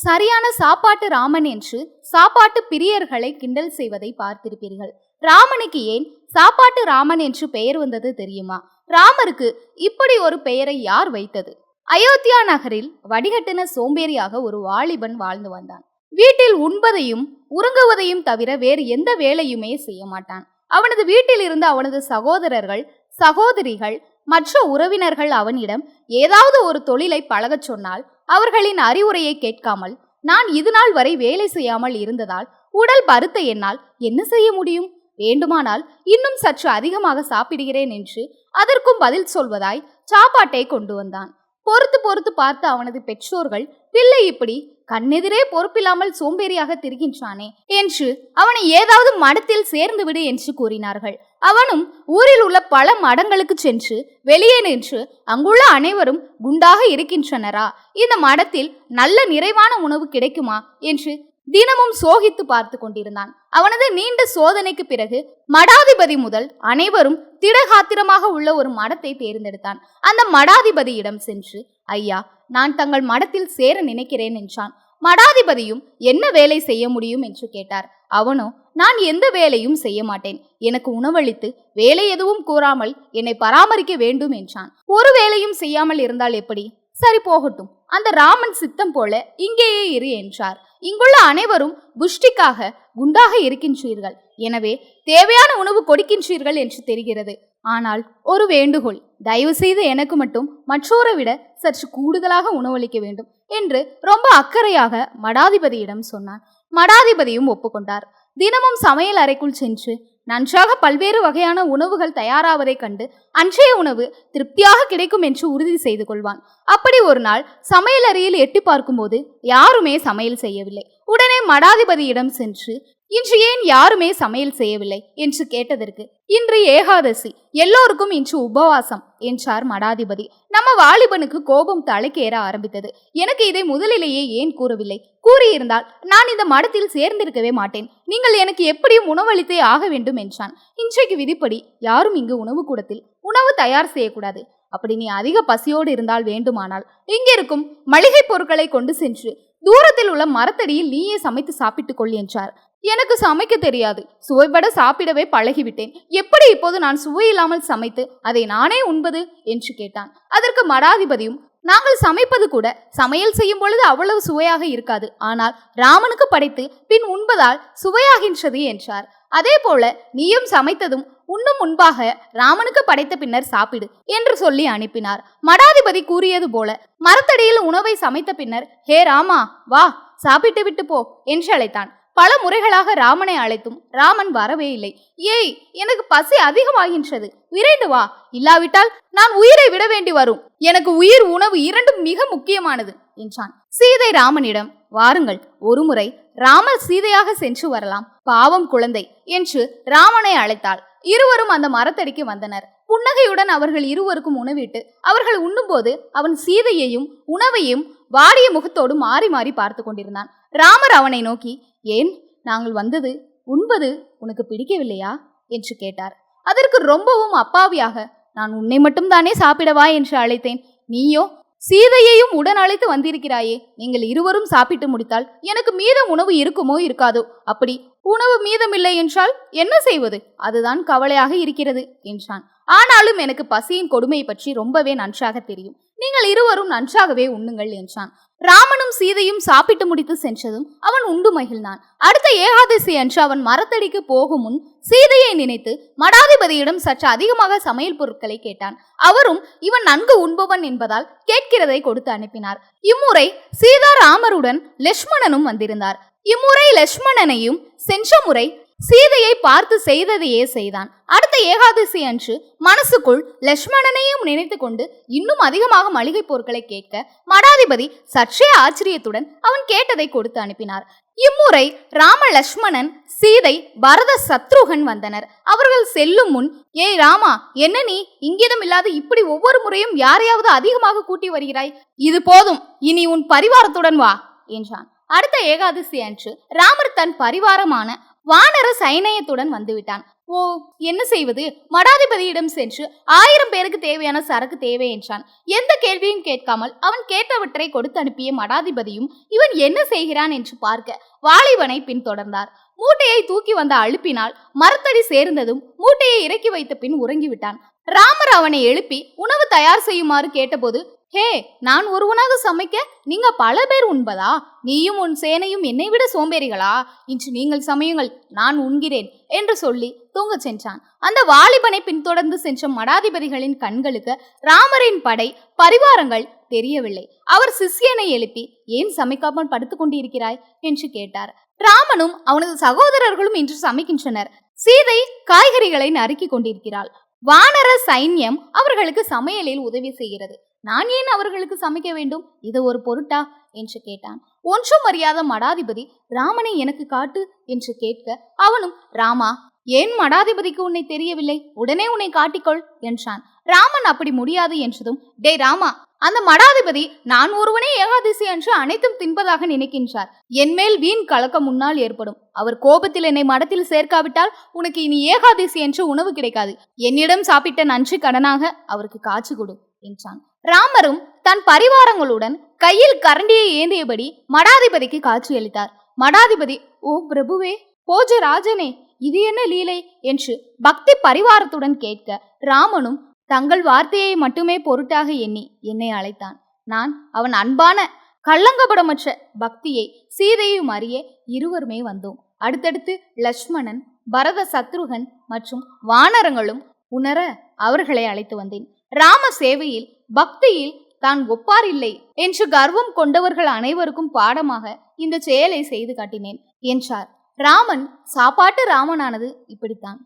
சரியான சாப்பாட்டு ராமன் என்று சாப்பாட்டு பிரியர்களை கிண்டல் செய்வதை பார்த்திருப்பீர்கள். ராமனுக்கு ஏன் சாப்பாட்டு ராமன் என்று பெயர் வந்தது தெரியுமா? ராமருக்கு இப்படி ஒரு பெயரை யார் வைத்தது? அயோத்தியா நகரில் வடிகட்டின சோம்பேறியாக ஒரு வாலிபன் வாழ்ந்து வந்தான். வீட்டில் உண்பதையும் உறங்குவதையும் தவிர வேறு எந்த வேலையுமே செய்ய மாட்டான். அவனது வீட்டில் இருந்து அவனது சகோதரர்கள் சகோதரிகள் மற்ற உறவினர்கள் அவனிடம் ஏதாவது ஒரு தொழிலை பழகச் சொன்னால் அவர்களின் அறிவுரையை கேட்காமல் நான் இது நாள் வரை வேலை செய்யாமல் இருந்ததால் உடல் பருத்த என்னால் என்ன செய்ய முடியும்? வேண்டுமானால் இன்னும் சற்று அதிகமாக சாப்பிடுகிறேன் என்று அதற்கும் பதில் சொல்வதாய் சாப்பாட்டை கொண்டு வந்தான். பொறுத்து பொறுத்து பார்த்த அவனது பெற்றோர்கள் பிள்ளை இப்படி கண்ணெதிரே பொறுப்பில்லாமல் சோம்பேறியாக திரிகின்றானே என்று அவனை ஏதாவது மடத்தில் சேர்ந்து விடு என்று கூறினார்கள். அவனும் ஊரில் உள்ள பல மடங்களுக்கு சென்று வெளியே நின்று அங்குள்ள அனைவரும் குண்டாக இருக்கின்றனரா? இந்த மடத்தில் நல்ல நிறைவான உணவு கிடைக்குமா? என்று தினமும் சோகித்து பார்த்து கொண்டிருந்தான். அவனது நீண்ட சோதனைக்கு பிறகு மடாதிபதி முதல் அனைவரும் திடகாத்திரமாக உள்ள ஒரு மடத்தை தேர்ந்தெடுத்தான். அந்த மடாதிபதியிடம் சென்று ஐயா நான் தங்கள் மடத்தில் சேர நினைக்கிறேன் என்றான். மடாதிபதியும் என்ன வேலை செய்ய முடியும்? என்று கேட்டார். அவனோ நான் எந்த வேலையும் செய்ய மாட்டேன் எனக்கு உணவளித்து வேலை எதுவும் கூறாமல் என்னை பராமரிக்க வேண்டும் என்றான். ஒரு வேலையும் செய்யாமல் இருந்தால் எப்படி? சரி போகட்டும். அந்த ராமன் சித்தம் போல இங்கேயே இரு என்றார். இங்குள்ள அனைவரும் புஷ்டிக்காக குண்டாக இருக்கின்றீர்கள். எனவே தேவையான உணவு கொடுக்கின்றீர்கள் என்று தெரிகிறது. ஆனால் ஒரு வேண்டுகோள். தயவு செய்து எனக்கு மட்டும் மற்றோரை விட சற்று கூடுதலாக உணவளிக்க வேண்டும் என்று ரொம்ப அக்கறையாக மடாதிபதியிடம் சொன்னான். மடாதிபதியும் ஒப்புக்கொண்டார். தினமும் சமையல் அறைக்குள் சென்று நன்றாக பல்வேறு வகையான உணவுகள் தயாராவதைக் கண்டு அன்றைய உணவு திருப்தியாக கிடைக்கும் என்று உறுதி செய்து கொள்வான். அப்படி ஒரு நாள் சமையல் அறையில் எட்டி பார்க்கும்போது யாருமே சமையல் செய்யவில்லை. உடனே மடாதிபதியிடம் சென்று இன்று ஏன் யாருமே சமையல் செய்யவில்லை? என்று கேட்டதற்கு இன்று ஏகாதசி எல்லோருக்கும் இன்று உபவாசம் என்றார் மடாதிபதி. நம்ம வாலிபனுக்கு கோபம் தலைக்கேற ஆரம்பித்தது. எனக்கு இதை முதலிலேயே ஏன் கூறவில்லை? கூறியிருந்தால் நான் இந்த மடத்தில் சேர்ந்திருக்கவே மாட்டேன். நீங்கள் எனக்கு எப்படியும் உணவளித்தே ஆக வேண்டும் என்றான். இன்றைக்கு விதிப்படி யாரும் இங்கு உணவு கூடத்தில் உணவு தயார் செய்யக்கூடாது. அப்படி நீ அதிக பசியோடு இருந்தால் வேண்டுமானால் இங்கிருக்கும் மளிகை பொருட்களை கொண்டு சென்று தூரத்தில் உள்ள மரத்தடியில் நீயே சமைத்து சாப்பிட்டுக் கொள் என்றார். எனக்கு சமைக்க தெரியாது. சுவைபட சாப்பிடவே பழகிவிட்டேன். எப்படி இப்போது நான் சுவையில்லாமல் சமைத்து அதை நானே உண்பது? என்று கேட்டான். அதற்கு மடாதிபதியும் நாங்கள் சமைப்பது கூட சமையல் செய்யும் பொழுது அவ்வளவு சுவையாக இருக்காது. ஆனால் ராமனுக்கு படைத்து பின் உண்பதால் சுவையாகின்றது என்றார். அதே போல நீயும் சமைத்ததும் உண்ணும் முன்பாக ராமனுக்கு படைத்த பின்னர் சாப்பிடு என்று சொல்லி அனுப்பினார். மடாதிபதி கூறியது போல மரத்தடியில் உணவை சமைத்த பின்னர் ஹே ராமா வா சாப்பிட்டு விட்டு போ என்று அழைத்தான். பல முறைகளாக ராமனை அழைத்தும் ராமன் வரவே இல்லை. ஏய் எனக்கு பசி அதிகமாகின்றது. விரைந்து வா. இல்லாவிட்டால் நான் உயிரை விட வேண்டி வரும். எனக்கு உயிர் உணவு இரண்டும் மிக முக்கியமானது என்றான். சீதை ராமனிடம் வாருங்கள் ஒருமுறை ராமர் சீதையாக சென்று வரலாம். பாவம் குழந்தை என்று ராமனை அழைத்தாள். இருவரும் அந்த மரத்தடிக்கு வந்தனர். புன்னகையுடன் அவர்கள் இருவருக்கும் உணவிட்டு அவர்கள் உண்ணும்போது அவன் சீதையையும் உணவையும் வாடிய முகத்தோடு மாறி மாறி பார்த்து கொண்டிருந்தான். ராமர் அவனை நோக்கி ஏன்? நாங்கள் வந்தது உண்பது உனக்கு பிடிக்கவில்லையா? என்று கேட்டார். அதற்கு ரொம்பவும் அப்பாவியாக நான் உன்னை மட்டும்தானே சாப்பிடவா? என்று அழைத்தேன். நீயோ சீதையையும் உடன் அழைத்து வந்திருக்கிறாயே நீங்கள் இருவரும் சாப்பிட்டு முடித்தால் எனக்கு மீதம் உணவு இருக்குமோ இருக்காதோ? அப்படி உணவு மீதமில்லை என்றால் என்ன செய்வது? அதுதான் கவலையாக இருக்கிறது என்றான். ஆனாலும் எனக்கு பசியின் கொடுமையை பற்றி ரொம்பவே நன்றாக தெரியும். நீங்கள் இருவரும் நன்றாகவே உண்ணுங்கள் என்றான். ராமனும் சீதையும் சாப்பிட்டு முடித்து சென்றதும் அவன் உண்டு மகிழ்ந்தான். அடுத்த ஏகாதசி அன்று அவன் மரத்தடிக்கு போகும் முன் சீதையை நினைத்து மடாதிபதியிடம் சற்று அதிகமாக சமையல் பொருட்களை கேட்டான். அவரும் இவன் நன்கு உண்பவன் என்பதால் கேட்கிறதை கொடுத்து அனுப்பினார். இம்முறை சீதா ராமருடன் லட்சுமணனும் வந்திருந்தார். இம்முறை லட்சுமணனையும் சென்ற முறை சீதையை பார்த்து செய்ததையே செய்தான். அடுத்த ஏகாதசி அன்று மனசுக்குள் லட்சுமணனையும் நினைத்து கொண்டு இன்னும் அதிகமாக மளிகை பொருட்களை கேட்க மடாதிபதி சற்றே ஆச்சரியத்துடன் அவன் கேட்டதை கொடுத்து அனுப்பினார். இம்முறை ராம லட்சுமணன் சீதை பரத சத்ருகன் வந்தனர். அவர்கள் செல்லும் முன் ஏய் ராமா என்ன நீ? இங்கிதம் இல்லாத இப்படி ஒவ்வொரு முறையும் யாரையாவது அதிகமாக கூட்டி வருகிறாய்? இது போதும் இனி உன் பரிவாரத்துடன் வா என்றான். அடுத்த ஏகாதசி அன்று ராமர் தன் பரிவாரமான வானர சைனயத்துடன் வந்துவிட்டான். ஓ என்ன செய்வது? மடாதிபதியிடம் சென்று ஆயிரம் பேருக்கு தேவையான சரக்கு தேவை என்றான். எந்த கேள்வியும் கேட்காமல் அவன் கேட்டவற்றை கொடுத்து அனுப்பிய மடாதிபதியும் இவன் என்ன செய்கிறான்? என்று பார்க்க வாலிபனை பின்தொடர்ந்தார். மூட்டையை தூக்கி வந்த அழுப்பினால் மரத்தடி சேர்ந்ததும் மூட்டையை இறக்கி வைத்த பின் உறங்கிவிட்டான். ராமர் அவனை எழுப்பி உணவு தயார் செய்யுமாறு கேட்டபோது ஹே நான் ஒருவனாக சமைக்க நீங்க பல பேர் உண்பதா? நீயும் உன் சேனையும் என்னை விட சோம்பேறிகளா? இன்று நீங்கள் சமையுங்கள் நான் உண்கிறேன் என்று சொல்லி தூங்கச் சென்றான். அந்த வாலிபனை பின்தொடர்ந்து சென்ற மடாதிபதிகளின் கண்களுக்கு ராமரின் படை பரிவாரங்கள் தெரியவில்லை. அவர் சிஷ்யனை எழுப்பி ஏன் சமைக்காமல் படுத்துக் கொண்டிருக்கிறாய்? என்று கேட்டார். ராமனும் அவனது சகோதரர்களும் இன்று சமைக்கின்றனர். சீதை காய்கறிகளை நறுக்கிக் கொண்டிருக்கிறாள். வானர சைன்யம் அவர்களுக்கு சமையலில் உதவி செய்கிறது. நான் ஏன் அவர்களுக்கு சமைக்க வேண்டும்? இது ஒரு பொருட்டா? என்று கேட்டான். ஒன்றும் அறியாத மடாதிபதி ராமனை எனக்கு காட்டு என்று கேட்க அவனும் ராமா ஏன் மடாதிபதிக்கு உன்னை தெரியவில்லை? உடனே உன்னை காட்டிக்கொள் என்றான். ராமன் அப்படி முடியாது என்றதும் டே ராமா அந்த மடாதிபதி நான் ஒருவனே ஏகாதசி என்று அனைத்தும் தின்பதாக நினைக்கின்றார். என் மேல் வீண் கலக்கம் முன்னால் ஏற்படும். அவர் கோபத்தில் என்னை மடத்தில் சேர்க்காவிட்டால் உனக்கு இனி ஏகாதசி என்று உணவு கிடைக்காது. என்னிடம் சாப்பிட்ட நன்றி கடனாக அவருக்கு காட்சி கொடு. என்றான். ராமரும் தன் பரிவாரங்களுடன் கையில் கரண்டியை ஏந்தியபடி மடாதிபதிக்கு காட்சியளித்தார் மடாதிபதி ஓ பிரபுவே போஜ ராஜனே இது என்ன லீலை? என்று பக்தி பரிவாரத்துடன் கேட்க ராமனும் தங்கள் வார்த்தையை மட்டுமே பொருட்டாக எண்ணி என்னை அழைத்தான். நான் அவன் அன்பான கள்ளங்கபடமற்ற பக்தியை சீதையும் அறிய இருவருமே வந்தோம். அடுத்தடுத்து லக்ஷ்மணன் பரத சத்ருகன் மற்றும் வானரங்களும் உணர அவர்களை அழைத்து வந்தேன். ராம சேவையில் பக்தியில் தான் ஒப்பாரில்லை என்று கர்வம் கொண்டவர்கள் அனைவருக்கும் பாடமாக இந்த செயலை செய்து காட்டினேன் என்றார். ராமன் சாப்பாட்டு ராமனானது இப்படித்தான்.